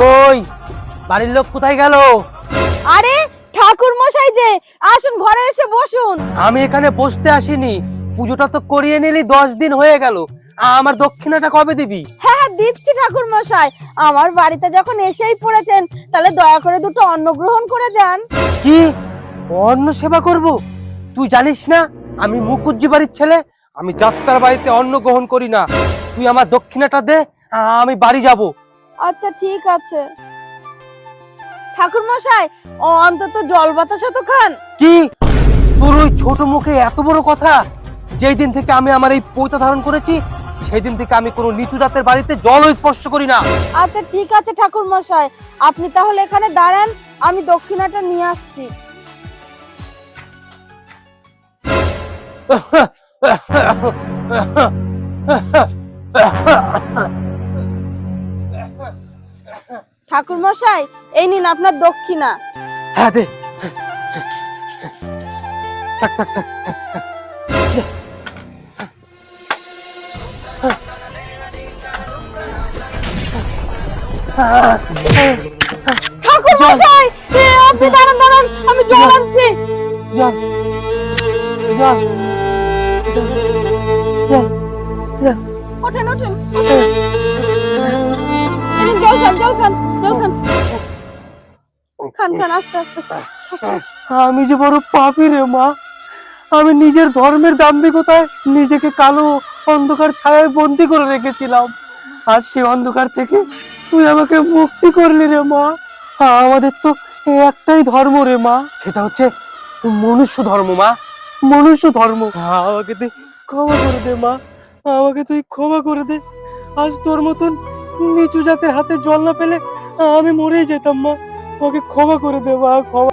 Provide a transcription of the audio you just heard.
কই? বাড়ির লোক কোথায় গেল? আরে ঠাকুর মশাই যে আসুন ঘরে এসে বসুন। আমি এখানে বসতে আসিনি। পুজোটা তো করিয়ে নিলি দশ দিন হয়ে গেল। আমার দক্ষিণাটা কবে দিবি? হ্যাঁ হ্যাঁ দিচ্ছি ঠাকুর মশাই আমার বাড়িতে যখন এসেই পড়েছেন তাহলে দয়া করে দুটো অন্ন গ্রহণ করে যান। কি? অন্ন সেবা করব? তুই জানিস না আমি মুকুজ্জি বাড়ির ছেলে আমি যাত্রার বাড়িতে অন্ন গ্রহণ করি না। তুই আমার দক্ষিণাটা দে আমি বাড়ি যাব। আচ্ছা ঠিক আছে। ঠাকুর মশাই অন্তত জল বাতাসা তো খান। কি? তোর ওই ছোট মুখে এত বড় কথা? যেই দিন থেকে আমি আমার এই পৈতা ধারণ করেছি সেই দিন থেকে আমি কোনো নিচু জাতের বাড়িতে জল স্পর্শ করি না। আচ্ছা ঠিক আছে ঠাকুর মশাই আপনি তাহলে এখানে দাঁড়ান আমি দক্ষিণাটা নিয়ে আসছি। ঠাকুর মশাই এই নিন আপনার দক্ষিণা। হ্যাঁ দে। থাক থাক থাক ঠাকুর মশাই আপনি দাঁড়ান দাঁড়ান আমি জল আনছি। ওঠেন ওঠেন। এই আমি যে বড় পাপি রে মা, আমি নিজের ধর্মের দাম্ভিকতায় নিজেকে কালো অন্ধকার ছায়ায় বন্দি করে রেখেছিলাম। সেই অন্ধকার থেকে তুই আমাকে মুক্তি করলি রে মা। আমাদের তো একটাই ধর্ম রে মা, সেটা হচ্ছে মনুষ্য ধর্ম মা, মনুষ্য ধর্ম। আমাকে তুই ক্ষমা করে দে মা, আমাকে তুই ক্ষমা করে দে। আজ তোর মতন নিচু জাতের হাতে জল না পেলে আমি মরেই যেতাম, মা। ওকে ক্ষমা করে দেবো ক্ষমা